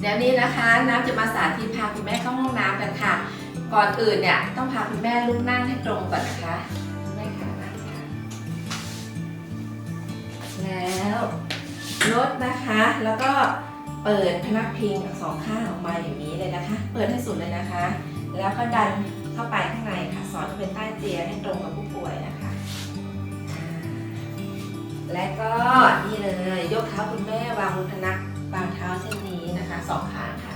เดี๋ยวนี้นะคะน้ำจะมาสาธิตพาคุณแม่เข้าห้องน้ำกันค่ะ ก่อนอื่นเนี่ยต้องพาคุณแม่ลุกนั่งให้ตรงก่อนนะคะแม่ขานั่งค่ะแล้วลดนะคะ แล้วก็เปิดพนักพิงสองข้างออกมาอย่างนี้เลยนะคะ เปิดให้สุดเลยนะคะ แล้วก็ดันเข้าไปข้างในค่ะ สอดเข้าไปใต้เตียงให้ตรงกับผู้ป่วยนะคะ และก็นี่เลยยกเท้าคุณแม่วางบนพนัก องข้างค่ะ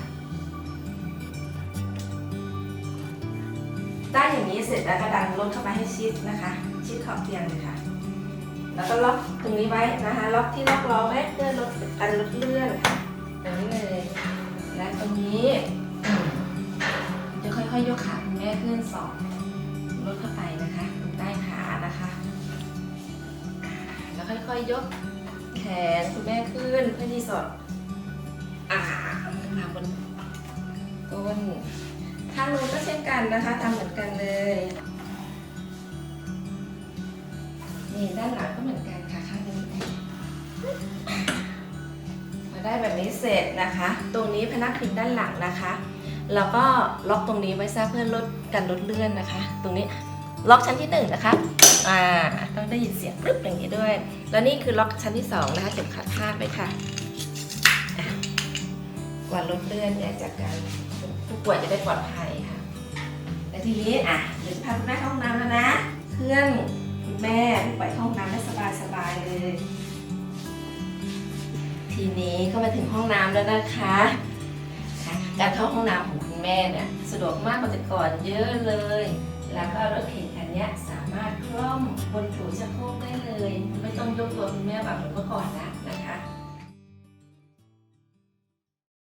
ได้อย่างนี้เสร็จแล้วก็ดันลดเข้าไปให้ชิดนะคะ ชิดขอบเตียงเลยค่ะ แล้วก็ล็อกตรงนี้ไว้นะคะ ล็อกที่ล็อกล้อไว้เพื่อลดการลดเลื่อนค่ะอย่างนี้เลย และตรงนี้จะค่อยๆยกขาคุณแม่ขึ้นสองลดเข้าไปนะคะใต้ขานะคะ แล้วค่อยๆยกแขนคุณแม่ขึ้นเพื่อที่สอด นข้างนู้นก็เช่นกันนะคะทำเหมือนกันเลย นี่ด้านหลังก็เหมือนกันค่ะข้างนี้พอได้แบบนี้เสร็จนะคะ ตรงนี้พนักพิงด้านหลังนะคะแล้วก็ล็อกตรงนี้ไว้ซะเพื่อลดการลดเลื่อนนะคะ ตรงนี้ล็อกชั้นที่หนึ่งนะคะอ่าต้องได้ยินเสียงปึ๊บอย่างนี้ด้วย แล้วนี่คือล็อกชั้นที่สองนะคะเข็มขัดคาดไว้ค่ะ ว่าลดเลื่อนเนี่ยจากการผู้ป่วยจะได้ปลอดภัยค่ะ และทีนี้อะเดี๋ยวจะพาคุณแม่เข้าห้องน้ำแล้วนะเครื่องคุณแม่ผู้ป่วยเข้าห้องน้ำได้สบายๆเลย ทีนี้ก็มาถึงห้องน้ำแล้วนะคะการเข้าห้องน้ำของคุณแม่เนี่ยสะดวกมากกว่าแต่ก่อนเยอะเลย แล้วก็รถเข็นคันนี้สามารถคล่อมบนถูชักโครกได้เลย ไม่ต้องยกตัวคุณแม่แบบเหมือนเมื่อก่อนนะ